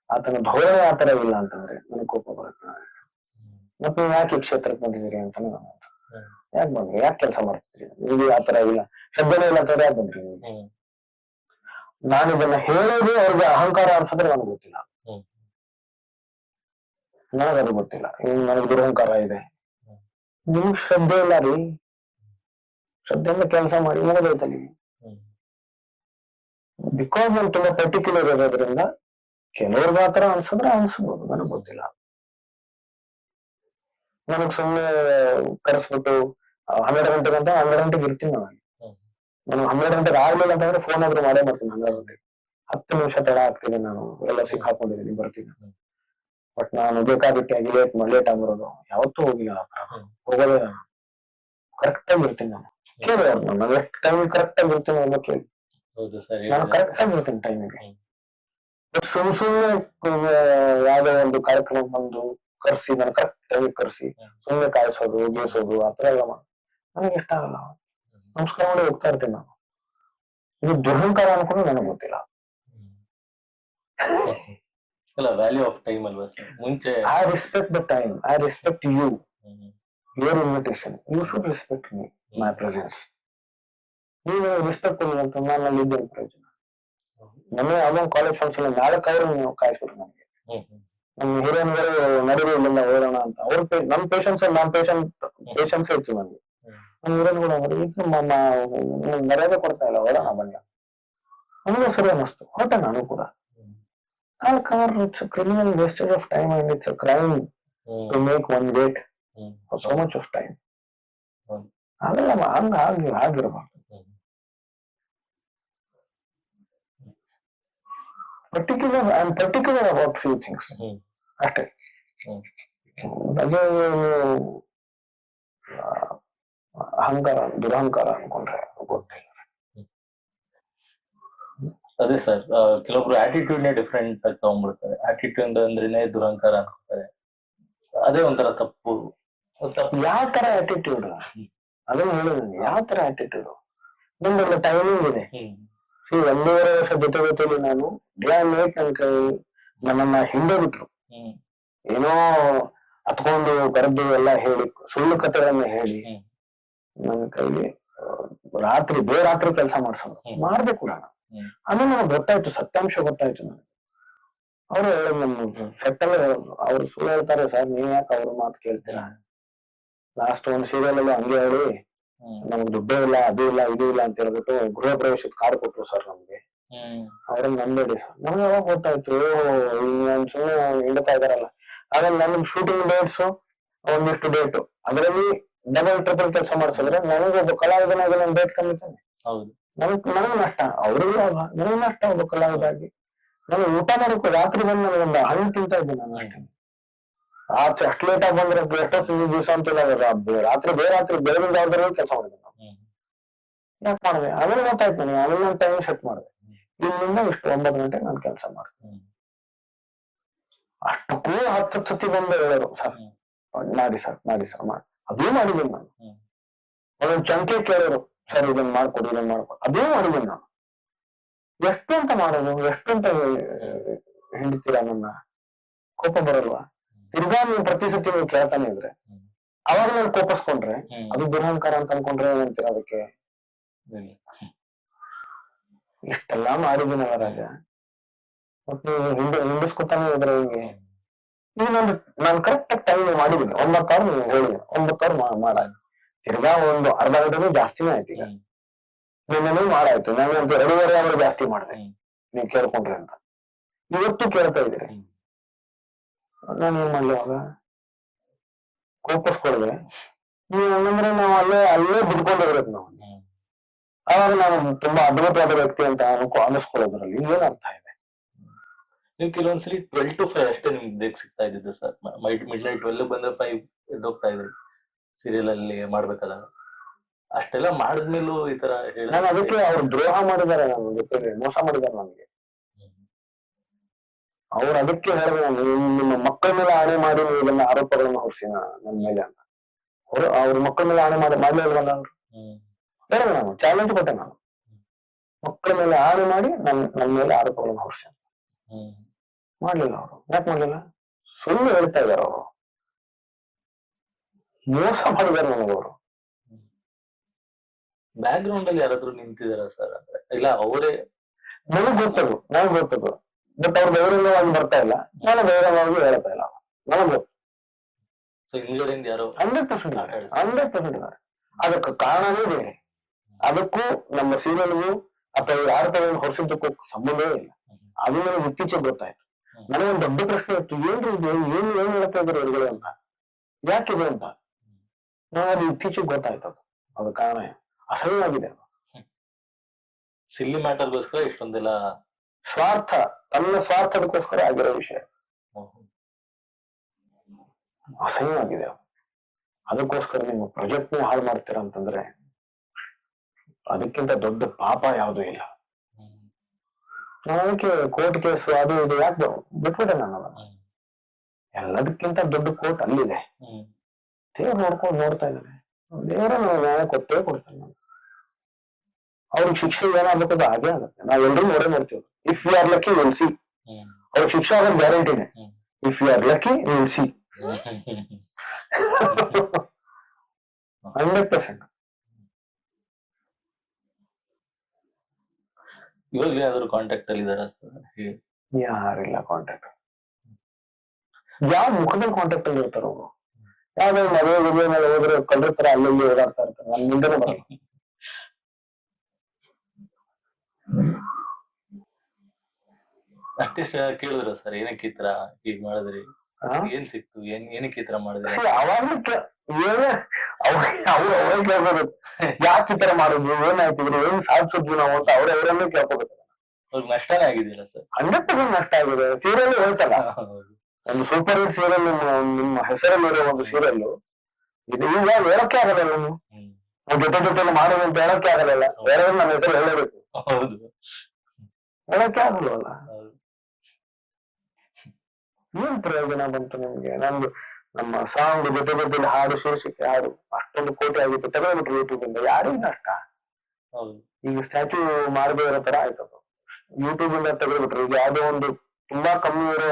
ಆತನ ಧೋರಣೆ ಆತರ ಇಲ್ಲ ಅಂತಂದ್ರೆ ನನಗೆ ಕೋಪ ಬರುತ್ತೆ. ಮತ್ ನೀವು ಯಾಕೆ ಈ ಕ್ಷೇತ್ರಕ್ಕೆ ಬಂದಿದ್ದೀರಿ ಅಂತ. ಯಾಕೆ ಬಂದ್ರಿ ಯಾಕೆ ಕೆಲಸ ಮಾಡ್ತಿದ್ರಿ? ನಿಮ್ಗೆ ಆತರ ಇಲ್ಲ. ಶ್ರದ್ಧೆನೇ ಇಲ್ಲ ಅಂತಂದ್ರೆ ಯಾಕೆ ಬಂದ್ರಿ ನೀವು? ನಾನು ಇದನ್ನ ಹೇಳೋದು ಅವ್ರಿಗೆ ಅಹಂಕಾರ ಅನ್ಸಂದ್ರೆ ನನಗೆ ಗೊತ್ತಿಲ್ಲ. ನನಗದು ಗೊತ್ತಿಲ್ಲ. ಇವ್ ನನಗೆ ದುರಹಂಕಾರ ಇದೆ. ನೀವು ನಿಮ್ಗೆ ಶ್ರದ್ಧೆ ಇಲ್ಲ ರೀ. ಶ್ರದ್ಧೆಯಿಂದ ಕೆಲಸ ಮಾಡಿ ಮುಗಿದೈತಲ್ಲಿ ಬಿಕಾಸ್ ನಾನು ತುಂಬಾ ಪರ್ಟಿಕ್ಯುಲರ್ ಇರೋದ್ರಿಂದ ಕೆಲವ್ರಿಗೆ ಆತರ ಅನ್ಸಿದ್ರೆ ಅನ್ಸ್ಬೋದು ನನಗ್ ಗೊತ್ತಿಲ್ಲ. ನನಗ್ ಸುಮ್ಮನೆ ಕರೆಸ್ಬಿಟ್ಟು ಹನ್ನೆರಡು ಗಂಟೆಗೆ ಅಂತ ಹನ್ನೆರಡು ಗಂಟೆಗೆ ಇರ್ತೀನಿ ನಾನು. ನಾನು ಹನ್ನೆರಡು ಗಂಟೆಗೆ ಆಗ್ಲಿಲ್ಲ ಅಂತಂದ್ರೆ ಫೋನ್ ಆದ್ರೂ ಮಾಡೇ ಮಾಡ್ತೀನಿ ಹನ್ನೆರಡು ಗಂಟೆಗೆ ಹತ್ತು ನಿಮಿಷ ತಡ ಆಗ್ತೀನಿ ನಾನು ಎಲ್ಲ ಸಿಕ್ಕಾಕೊಂಡಿದ್ದೀನಿ ಬರ್ತೀನಿ. ಹ್ಮ್. ಬಟ್ ನಾನು ಆಗಿ ಲೇಟ್ ಲೇಟ್ ಆಗಿರೋದು ಯಾವತ್ತೂ ಹೋಗಿಲ್ಲ. ಹೋಗೋದೇ ನಾನು. ಕರೆಕ್ಟ್ ಆಗಿ ಇರ್ತೀನಿ ನಾನು. ಕೇಳಿ ಅವ್ರು ನಾನು ಎಷ್ಟು ಟೈಮ್ ಕರೆಕ್ಟ್ ಆಗಿ ಇರ್ತೀನಿ ಅನ್ನೋ ಕೇಳಿ. ಹೌದು ಸರ್ ನಾನು ಕರೆಕ್ಟ್ ಆಗಿ ಟೈಮಿಗೆ. ಬಟ್ ಸುಮ್ ಸುಮ್ನೆ ಯಾವ್ದೋ ಒಂದು ಕಾರ್ಯಕ್ರಮ ಬಂದು ಕರ್ಸಿ ನಾನು ಕರೆಕ್ಟ್ ಟೈಮಿಗೆ ಕರ್ಸಿ. ಸುಮ್ನೆ ಕಾಯಿಸೋದು ಆ ಥರ ಎಲ್ಲ ಮಾಡಿ ನನಗೆ ಇಷ್ಟ ಆಗಲ್ಲ. ನಮಸ್ಕಾರ ಮಾಡಿ ಹೋಗ್ತಾ ಇರ್ತೀನಿ ನಾನು. ಇದು ದುರಹಂಕಾರ ಅನ್ಕೊಂಡು ನನಗೆ ಗೊತ್ತಿಲ್ಲ. ಅಲ್ಲ ವ್ಯಾಲ್ಯೂ ಆಫ್ ಟೈಮ್ ಅಲ್ವಾ ಸರ್? ಮುಂಚೆ I respect the time I respect you. Your invitation you should respect me my presence ನೀವು ಇಲ್ಲ ಅಂತ ನಾನು ಅಲ್ಲಿ ಇದ್ದೇನೆ ಪ್ರಯೋಜನ. ನಮಗೆ ಅದೊಂದು ಕಾಲೇಜ್ ಫಂಕ್ಷನ್ ನಾಳೆ ಅವರು ನೀವು ಕಾಯಿಸ್ಬಿಟ್ರು ನನಗೆ ನಮ್ಮ ಹೀರೋಯಿನ್ಗಳು ನಡುವೆ ಇಲ್ಲಿಂದ ಹೋಗೋಣ ಅಂತ. ಅವ್ರ ನಮ್ ಪೇಷನ್ಸ್ ನಮ್ ಪೇಷಂಟ್ ಪೇಷನ್ಸ್ ಇತ್ತು ನನಗೆ. ನಮ್ಮ ಹೀರೋಯಿನ್ಗಳು ಕೂಡ ಇದು ನಮ್ಮ ಮರ್ಯಾದೆ ಕೊಡ್ತಾ ಇಲ್ಲ ಹೋಗೋಣ ಬಣ್ಣ ನನಗೂ ಸರಿ ಅನ್ನಿಸ್ತು. ಹೊಟ್ಟೆ ನಾನು ಕೂಡ. ಹ್ಮ್. Cover it's criminal wastage of time and it's crime to make one wait hmm so much of time. ಅದೆಲ್ಲ ಹಂಗ ಆಗಿ ಆಗಿರಬಾರ್ದು ಹ್ಮ್. Particular I am particular about few things hmm ಅಷ್ಟೇ ಹ್ಮ್. ಅದೇ ಆ, ಅಹಂಕಾರ ದುರಹಂಕಾರ ಅನ್ಕೊಂಡ್ರೆ ಗೊತ್ತಿಲ್ಲ ಅದೇ ಸರ್ ಕೆಲವೊಬ್ರು ಆಟಿಟ್ಯೂಡ್ ನೇ ಡಿಫ್ರೆಂಟ್ ಆಗಿ ತಗೊಂಡ್ಬಿಡ್ತಾರೆ. ಆಟಿಟ್ಯೂಡ್ ಅಂದ್ರೇನೆ ದುರಹಂಕಾರ ಅನ್ಕೋತಾರೆ. ಅದೇ ಒಂಥರ ತಪ್ಪು ಅದು ತಪ್ಪು. ಯಾವ ತರ ಆಟಿಟ್ಯೂಡ್ ಅದನ್ನ ಹೇಳಿದ್ದೀನಿ ಯಾವ ತರ ಆಟಿಟ್ಯೂಡ್ ನಿಮ್ದೊಂದು ಟೈಮಿಂಗ್ ಇದೆ. See, ಒಂದೂವರೆ ವರ್ಷ ಜೊತೆ ಜೊತೆಲಿ ನಾನು. ಡೇ ಅಂಡ್ ನೈಟ್ ನನ್ ಕೈ ನನ್ನನ್ನ ಹಿಂದೆ ಬಿಟ್ರು ಏನೋ ಹತ್ಕೊಂಡು ಕರೆದು ಎಲ್ಲ ಹೇಳಿ ಸುಳ್ಳು ಕಥೆಗಳನ್ನ ಹೇಳಿ. ನನ್ನ ಕೈಲಿ ರಾತ್ರಿ ಬೇರಾತ್ರಿ ಕೆಲಸ ಮಾಡ್ಸೋದು. ಮಾಡಬೇಕು ಮಾಡ್ದೆ ಕೂಡ. ಆಮೇಲೆ ನನಗೆ ಗೊತ್ತಾಯ್ತು ಸತ್ಯಾಂಶ ಗೊತ್ತಾಯ್ತು ನನಗೆ. ಅವ್ರು ಹೇಳೋದು ನಮ್ಮ ಫೆಟ್ಟಲ್ಲ ಅವ್ರು ಸುಳ್ಳು ಹೇಳ್ತಾರೆ ಸರ್ ನೀವ್ ಯಾಕೆ ಅವ್ರ ಮಾತು ಕೇಳ್ತೀರಾ? ಲಾಸ್ಟ್ ಒಂದು ಸೀರಿಯಲ್ ಅಲ್ಲಿ ಹಂಗೆ ಹೇಳಿ ನಮ್ಗೆ ದುಡ್ಡೇ ಇಲ್ಲ ಅದು ಇಲ್ಲ ಇದು ಇಲ್ಲ ಅಂತ ಹೇಳ್ಬಿಟ್ಟು ಗೃಹ ಪ್ರವೇಶದ ಕಾರ್ಡ್ ಕೊಟ್ರು ಸರ್ ನಮ್ಗೆ. ಅವ್ರನ್ನ ನಂಬೇಡಿ ಸರ್ ನಮ್ಗೆ ಯಾವಾಗ ಗೊತ್ತಾಯ್ತು? ಸುಮ್ಮನೆ ಹಿಡಿತಾ ಇದಾರಲ್ಲ ಆಮೇಲೆ ನಮ್ಗೆ ಶೂಟಿಂಗ್ ಡೇಟ್ಸ್ ಒಂದಿಷ್ಟು ಡೇಟ್ ಅದರಲ್ಲಿ ಡಬಲ್ ಟ್ರಿಪಲ್ ಕೆಲಸ ಮಾಡಿಸಿದ್ರೆ ನನಗೆ ಒಬ್ಬ ಕಲಾವಿದನಾಗಿ ನಾನು ಡೇಟ್ ಕಮ್ಮಿ ತಾನೆ ನನಗ್ ನನಗೆ ನಷ್ಟ. ಅವ್ರಿಗೂ ಲಾಭ ನನಗ್ ನಷ್ಟ ಒಬ್ಬ ಕಲಾವಿದಾಗಿ. ನಾನು ಊಟ ಮಾಡಕ್ಕೂ ರಾತ್ರಿ ಬಂದು ನನಗೊಂದು ಹಣ್ಣು ತಿಂತಾ ಇದ್ದೆ ನಾನು ಅಷ್ಟು ಲೇಟ್ ಆಗಿ ಬಂದ್ರೆ ಎಷ್ಟೊತ್ತು ದಿವಸ ಅಂತಿಲ್ಲ ರಾತ್ರಿ ಬೇರೆ ರಾತ್ರಿ ಬೆಳಗಿನ ಯಾವ್ದಾರು ಕೆಲಸ ಮಾಡಿದೆ ಯಾಕೆ ಮಾಡಿದೆ. ಆಮೇಲೆ ಗೊತ್ತಾಯ್ತು ನನಗೆ. ಆಮೇಲೆ ನಾನು ಟೈಮ್ ಸೆಟ್ ಮಾಡಿದೆ. ಇಲ್ಲಿಂದ ಇಷ್ಟು ಒಂಬತ್ತು ಗಂಟೆಗೆ ನಾನು ಕೆಲಸ ಮಾಡಿದೆ. ಅಷ್ಟಕ್ಕೂ ಹತ್ತು ಸತಿ ಬಂದು ಹೇಳೋರು ಸರ್ ಮಾಡಿ ಸರ್ ಮಾಡಿ ಸರ್ ಮಾಡಿ. ಅದೂ ಮಾಡಿದ್ದೀನಿ ನಾನು. ಒಂದೊಂದು ಚಂಕೆ ಕೇಳೋರು ಸರ್ ಇದನ್ನ ಮಾಡ್ಕೊಡಿ ಇದನ್ನ ಮಾಡ್ಕೊಡಿ. ಅದೂ ಮಾಡಿದ್ದೀನಿ ನಾನು. ಎಷ್ಟು ಅಂತ ಮಾಡೋದು? ಎಷ್ಟು ಅಂತ ಹಿಡಿತೀರಾ ನನ್ನ ಕೋಪ ಬರಲ್ವಾ? ತಿರ್ಗಾ ನೀವು ಪ್ರತಿ ಸತಿ ನೀವು ಕೇಳ್ತಾನೆ ಇದ್ರೆ. ಅವಾಗ ನಾನು ಕೋಪಿಸ್ಕೊಂಡ್ರೆ ಅದು ದುರಹಂಕಾರ ಅಂತ ಅನ್ಕೊಂಡ್ರೆ ಏನಂತೀರ ಅದಕ್ಕೆ. ಇಷ್ಟೆಲ್ಲಾ ಮಾಡಿದ್ದೀನಿ ಅವರಾಗ ಮತ್ತೆ ನೀವು ಹಿಂದೆ ಹಿಂದಿಸ್ಕೊತಾನೆ ಇದ್ರೆ ಹಿಂಗೆ? ಈಗ ನಾನು ನಾನು ಕರೆಕ್ಟ್ ಆಗಿ ಟೈಮ್ ಮಾಡಿದ್ದೀನಿ ಒಂಬತ್ತು ಅವ್ರು ನೀವು ಹೇಳಿದೆ ಒಂಬತ್ತು ಅವ್ರು ಮಾಡ ತಿರ್ಗಾ ಒಂದು ಅರ್ಧ ಗಂಟೆನೂ ಜಾಸ್ತಿನೇ ಆಯ್ತು ಈಗ. ಹ್ಮ್. ನಿನ್ನೆ ಮಾಡಾಯ್ತು. ನಾನು ಅಂತ ಎರಡೂವರೆ ಅವರ್ ಜಾಸ್ತಿ ಮಾಡಿದೆ. ನೀವು ಕೇಳ್ಕೊಂಡ್ರೆ ಅಂತ. ಇವತ್ತು ಕೇಳ್ತಾ ಇದ್ದೀರಿ. ನಾನು ಏನ್ ಮಾಡ್ಲಿ ಅವಾಗ. ಕೋಪಿಸ್ಕೊಳಿದ್ರೆ ನೀವು ಅಂದ್ರೆ ನಾವು ಅಲ್ಲೇ ಅಲ್ಲೇ ಬಿಡ್ಕೊಂಡಿರೋದು ನಾವು. ಅವಾಗ ನಾನು ತುಂಬಾ ಅದ್ಭುತವಾದ ವ್ಯಕ್ತಿ ಅಂತ ಅನ್ಕೊ ಅನಿಸ್ಕೊಳ್ಳೋದ್ರಲ್ಲಿ ಏನ್ ಅರ್ಥ ಇದೆ? ನೀವು ಕೆಲವೊಂದ್ಸರಿ ಟ್ವೆಲ್ ಟು ಫೈವ್ ಅಷ್ಟೇ ನಿಮ್ಗೆ ಬ್ರೇಕ್ ಸಿಗ್ತಾ ಇದ್ದಿದ್ದು sir. Might midnight twelve ಬಂದ್ರೆ ಫೈವ್ ಎದ್ದೋಗ್ತಾ ಇದ್ರು. ಸೀರಿಯಲ್ ಅಲ್ಲಿ ಮಾಡ್ಬೇಕಲ್ಲ. ಅಷ್ಟೆಲ್ಲ ಮಾಡಿದ್ಮೇಲೂ ಈ ತರ ನಾನು ಅದಕ್ಕೆ ಅವ್ರು ದ್ರೋಹ ಮಾಡಿದಾರೆ ನನ್ನ ಮೋಸ ಮಾಡಿದ್ದಾರೆ ನನಗೆ. ಅವ್ರು ಅದಕ್ಕೆ ಹೇಳಿದ್ರು ನಾನು ನಿಮ್ಮ ಮಕ್ಕಳ ಮೇಲೆ ಆಣೆ ಮಾಡಿ ನೀವು ಇದನ್ನ ಆರೋಪಗಳನ್ನು ಹೊರಿಸಿ ನನ್ನ ಮೇಲೆ ಅಂತ. ಅವ್ರು ಅವ್ರ ಮಕ್ಕಳ ಮೇಲೆ ಆಣೆ ಮಾಡಿ ಮಾಡ್ಲೇ ಇಲ್ವಲ್ಲ ಹೇಳಿದೆ ನಾನು ಚಾಲೆಂಜ್ ಕೊಟ್ಟೆ ನಾನು. ಮಕ್ಕಳ ಮೇಲೆ ಆಣೆ ಮಾಡಿ ನನ್ ನನ್ನ ಮೇಲೆ ಆರೋಪಗಳನ್ನು ಹೊರಿಸಿ ಅಂತ. ಮಾಡ್ಲಿಲ್ಲ ಅವರು. ಯಾಕೆ ಮಾಡ್ಲಿಲ್ಲ? ಸುಳ್ಳು ಹೇಳ್ತಾ ಇದಾರೆ ಅವರು. ಮೋಸ ಮಾಡಿದಾರೆ ನನಗೆ ಅವರು. ಬ್ಯಾಕ್ ಗ್ರೌಂಡ್ ಅಲ್ಲಿ ಯಾರಾದ್ರೂ ನಿಂತಿದಾರ ಸರ್? ಅಂದ್ರೆ ಇಲ್ಲ ಅವರೇ? ನನಗ್ ಗೊತ್ತದು ನನಗ್ ಗೊತ್ತದು. ಬಟ್ ಅವ್ರು ಒಂದು ಬರ್ತಾ ಇಲ್ಲ. ನಾನು ಬಹಿರಂಗವಾಗಿ ಹೇಳ್ತಾ ಇಲ್ಲ. ನನಗ್ ಗೊತ್ತು ಸೊ ಹಿಂದ್ಗಡೆಯಿಂದ ಯಾರೋ ಹಂಡ್ರೆಡ್ ಪರ್ಸೆಂಟ್ ಹಂಡ್ರೆಡ್ ಪರ್ಸೆಂಟ್ ಇದ್ದಾರೆ. ಅದಕ್ಕೆ ಕಾರಣನೇ ಬೇರೆ. ಅದಕ್ಕೂ ನಮ್ಮ ಸೀರಿಯಲ್ಗೂ ಅಥವಾ ಯಾರು ಆರೋಪಗಳನ್ನು ಹೊರಿಸಿದ್ದಕ್ಕೂ ಸಂಬಂಧವೇ ಇಲ್ಲ. ಅದು ನನಗೆ ಇತ್ತೀಚೆಗೆ ಗೊತ್ತಾಯ್ತು. ನನಗೊಂದು ದೊಡ್ಡ ಪ್ರಶ್ನೆ ಇತ್ತು. ಏನ್ರಿ ಇದು? ಏನು ಏನ್ ಹೇಳ್ತಾ ಇದ್ರು ಹೊರಗಡೆ ಅಂತ. ಯಾಕಿದೆ ಅಂತ? ನಾವು ಅದು ಇತ್ತೀಚೆಗೆ ಗೊತ್ತಾಯ್ತು ಅದು. ಅದು ಕಾರಣ? ಅಸಹ್ಯವಾಗಿದೆ ಅದು. ಸಿಲ್ಲಿ ಮ್ಯಾಟರ್ಗೋಸ್ಕರ ಇಷ್ಟೊಂದೆಲ್ಲ ಸ್ವಾರ್ಥ, ತನ್ನ ಸ್ವಾರ್ಥಕ್ಕೋಸ್ಕರ ಆಗಿರೋ ವಿಷಯ ಅಸಹ್ಯವಾಗಿದೆ ಅದು. ಅದಕ್ಕೋಸ್ಕರ ನಿಮ್ಮ ಪ್ರಾಜೆಕ್ಟ್ ನೇ ಹಾಳು ಮಾಡ್ತೀರಾ ಅಂತಂದ್ರೆ, ಅದಕ್ಕಿಂತ ದೊಡ್ಡ ಪಾಪ ಯಾವುದೂ ಇಲ್ಲ. ಅದಕ್ಕೆ ಕೋರ್ಟ್ ಕೇಸ್ ಅದು ಇದು ಯಾಕೆ ಬಿಟ್ಬಿಟ್ಟೆ ನಾನು. ಎಲ್ಲದಕ್ಕಿಂತ ದೊಡ್ಡ ಕೋರ್ಟ್ ಅಲ್ಲಿದೆ ದೇವ್ರ ನೋಡ್ಕೊಂಡು ನೋಡ್ತಾ ಇದ್ದಾನೆ ದೇವರ ನ್ಯಾಯ ಕೊಟ್ಟೇ ಕೊಡ್ತಾನೆ ನಾನು ಅವ್ರಿಗೆ ಶಿಕ್ಷೆ ಏನಾಗಬೇಕು ಅದು ಹಾಗೆ ಆಗುತ್ತೆ ನಾವು ಎಲ್ಲರೂ ನೋಡೇ ನೋಡ್ತೀವಿ if you are lucky will see hmm. ಅವ್ರಿಗೆ ಶಿಕ್ಷೆ ಆಗೋದು ಗ್ಯಾರಂಟಿನೇ if you are lucky will see hundred percent ಇವಾಗ ಯಾವ್ದಾದ್ರು ಕಾಂಟ್ಯಾಕ್ಟ್ ಅಲ್ಲಿ ಇದಾರ ಯಾರಿಲ್ಲ ಕಾಂಟ್ಯಾಕ್ಟ್ ಯಾವ ಮುಖದಲ್ಲಿ ಕಾಂಟ್ಯಾಕ್ಟ್ ಅಲ್ಲಿ ಇರ್ತಾರ ಅವರು? ಯಾವ್ದಾದ್ರು ಮದುವೆ ಮದುವೆ ಮೇಲೆ ಹೋದ್ರೆ ಕಳ್ರ ತರ ಅಲ್ಲಲ್ಲಿ ಓಡಾಡ್ತಾ ಇರ್ತಾರೆ ನನ್ ಮುಂದೆನೆ ಬರಲ್ಲ. ಅಟ್ಲೀಸ್ಟ್ ಕೇಳಿದ್ರ ಸರ್ ಏನಕ್ಕೆ ಈ ತರ ಹೀಗ್ ಮಾಡಿದ್ರಿ? ಏನ್ ಸಿಕ್ತು? ಏನ್ ಏನಕ್ಕೆ ಈ ತರ ಮಾಡಿದ್ರಿ? ಅವಾಗ್ಲೂ ಏನೇ ಅವ್ರ ಅವ್ರು ಕೇಳ್ಕೋಬೇಕು ಯಾಕೆ ಈ ತರ ಮಾಡಿದ್ರು? ಏನಾಯ್ತಿದ್ರು ಏನ್ ಸಾಧಿಸಿದ್ವಿ ನಾವು ಅಂತ ಅವ್ರ ಅವರನ್ನೇ ಕೇಳ್ಕೋಬೇಕು. ಅವ್ರಿಗೆ ನಷ್ಟನೇ ಆಗಿದೆಯಲ್ಲ ಸರ್ ಹಂಡ್ರೆಡ್ ಪರ್ಸೆಂಟ್ ನಷ್ಟ ಆಗಿದೆ? ಸೀರಿಯಲ್ ಹೇಳ್ತಲ್ಲ? ಒಂದು ಸೂಪರ್ ಹಿಟ್ ಸೀರಿಯಲ್ ನಿಮ್ಮ ನಿಮ್ಮ ಹೆಸರಲ್ಲಿರೋ ಒಂದು ಸೀರಿಯಲ್ ಇದು ಈಗ ಹೇಳಕ್ಕೆ ಆಗಲ್ಲ ನೀವು ಜೊತೆ ಜೊತೆಲಿ ಮಾಡೋದು ಅಂತ ಹೇಳಕ್ಕೆ ಆಗಲ್ಲ ಬೇರೆ ನಮ್ಮ ಹೆಸರು ಹೇಳಬೇಕು ಹೌದು. ಹೇಳಕ್ಕೆ ಆಗಲ್ವಲ್ಲ? ಹೌದು. ಏನ್ ಪ್ರಯೋಜನ ಬಂತು ನಿಮ್ಗೆ? ನಮ್ದು ನಮ್ಮ ಸಾಂಗ್ ಜೊತೆ ಬದ್ದಲ್ಲಿ ಹಾಡು ಶೀರ್ಷಿಕೆ ಹಾಡು ಅಷ್ಟೊಂದು ಕೋಟಿ ಆಗಿತ್ತು ತಗೊಂಡ್ಬಿಟ್ರು ಯೂಟ್ಯೂಬ್ ಇಂದ. ಯಾರು ನಷ್ಟ? ಈಗ ಸ್ಟ್ಯಾಚ್ಯೂ ಮಾಡದೇ ಇರೋ ತರ ಆಯ್ತು ಅದು. ಯೂಟ್ಯೂಬ್ ಇಂದ ತೆಗೆದ್ಬಿಟ್ರು. ಈಗ ಯಾವ್ದೋ ಒಂದು ತುಂಬಾ ಕಮ್ಮಿ ಇರೋ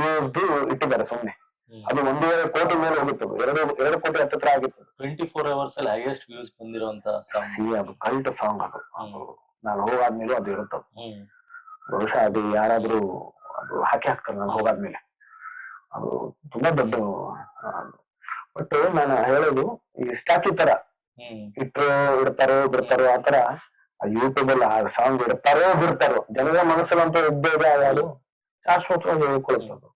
ವ್ಯೂಸ್ದು ಇಟ್ಟಿದ್ದಾರೆ ಸುಮ್ನೆ. ಅದು ಒಂದೂವರೆ ಕೋಟಿ ಮೇಲೆ ಹೋಗುತ್ತೆ. ಎರಡು ಎರಡು ಕೋಟಿ ಹತ್ತತ್ರ ಆಗಿತ್ತು. ಟ್ವೆಂಟಿ ಫೋರ್ ಅವರ್ಸ್ ಅಲ್ಲಿ ಹೈಯೆಸ್ಟ್ ವ್ಯೂಸ್ ಬಂದಿರುವಂತ ಸಿ ಅದು ಕಲ್ಟ್ ಸಾಂಗ್ ಅದು. ಅದು ನಾನು ಹೋಗಾದ್ಮೇಲೆ ಅದು ಇರುತ್ತೆ ಬಹುಶಃ ಅದು ಯಾರಾದ್ರೂ ಅದು ಹಾಕಿ ಹಾಕ್ತಾರೆ ನಾನು ಹೋಗಾದ್ಮೇಲೆ. ಅದು ತುಂಬಾ ದೊಡ್ಡ ಬಟ್ ನಾನು ಹೇಳೋದು ಈ ಸ್ಟ್ಯಾಚು ತರ. ಇಟ್ರು ಇಡ್ತಾರೋ ಬಿಡ್ತಾರೋ ಆತರ ಯೂಟ್ಯೂಬ್ ಅಲ್ಲಿ ಆ ಸಾಂಗ್ ಇಡ್ತಾರೋ ಬಿಡ್ತಾರೋ. ಜನರ ಮನಸ್ಸಲ್ಲಂತೂ ಆ ಹಾಡು ಶಾಶ್ವತವಾಗಿ ಹೇಳ್ಕೊಳ್ಬೋದು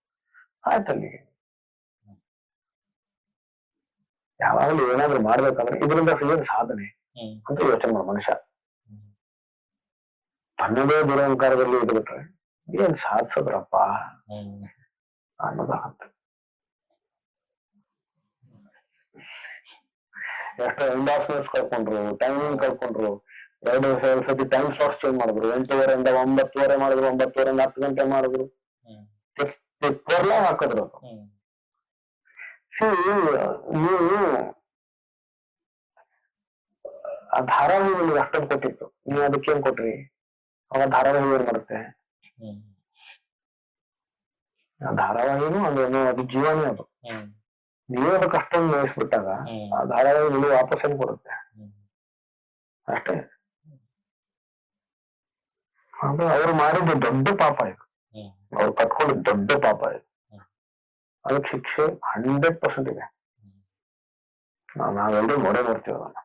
ಆಯ್ತಲ್ಲಿ ಯಾವಾಗಲೂ ಏನಾದ್ರೂ ಮಾಡ್ಬೇಕಂದ್ರೆ ಇದರಿಂದ ಸಿಗೋದು ಸಾಧನೆ ಅಂತ ಯೋಚನೆ ಮಾಡ ಮನುಷ್ಯ. ತನ್ನದೇ ದುರಹಂಕಾರದಲ್ಲಿ ಇದ್ಬಿಟ್ರೆ ಏನ್ ಸಾಧಿಸದ್ರಪ್ಪ ಹ್ಮ್ ಅನ್ನೋದಾಗತ್ತೆ ಎಷ್ಟೋ ಇಂಡಾಸ್ಮೆಂಟ್ಸ್ ಕಳ್ಕೊಂಡ್ರು ಟೈಮಿಂಗ್ ಕಳ್ಕೊಂಡ್ರು ಎರಡು ಎರಡು ಸತಿ ಟೈಮ್ ಸ್ಲಾಟ್ಸ್ ಚೇಂಜ್ ಮಾಡಿದ್ರು ಎಂಟೂವರೆಯಿಂದ ಒಂಬತ್ತುವರೆ ಮಾಡಿದ್ರು ಒಂಬತ್ತುವರೆಯಿಂದ ಹತ್ತು ಗಂಟೆ ಮಾಡಿದ್ರು ಹ್ಮ್ ಪರ್ಲ ಹಾಕಿದ್ರು ಅದು ಹ್ಮ್ ಸಿ ನೀವು ಆ ಧಾರಾವಾಹಿ ನಿಮ್ಗೆ ಅಷ್ಟೊಂದು ಕೊಟ್ಟಿತ್ತು ನೀವು ಅದಕ್ಕೆ ಏನ್ ಕೊಟ್ರಿ ಅವಾಗ ಧಾರಾವಾಹಿ ಏನ್ ಮಾಡುತ್ತೆ ಹ್ಮ್ ಆ ಧಾರಾವಾಹಿನೂ ಅದು ಏನು ಅದು ಜೀವನೇ ಅದು ಹ್ಮ್ ನೀವು ಅದಕ್ಕೆ ಅಷ್ಟೊಂದು ಮೇಯಿಸ್ಬಿಟ್ಟಾಗ ಹ್ಮ್ ಆ ಧಾರಾವಾಹಿ ನಿಮಗೆ ವಾಪಸ್ ಏನ್ ಕೊಡುತ್ತೆ ಹ್ಮ್ ಅಷ್ಟೇ ಅದು ಅವ್ರು ಮಾಡಿದ್ದು ದೊಡ್ಡ ಪಾಪ ಇದು ಹ್ಮ್ ಅವ್ರು ಕಟ್ಕೊಂಡಿದ್ದು ದೊಡ್ಡ ಪಾಪ ಇದು ಹ್ಮ್. ಅದಕ್ಕೆ ಶಿಕ್ಷೆ ಹಂಡ್ರೆಡ್ ಪರ್ಸೆಂಟ್ ಇದೆ ಹ್ಮ್. ನಾವ್- ನಾವೆಲ್ಲರೂ ನೋಡೇ ನೋಡ್ತೀವಿ ಅದನ್ನ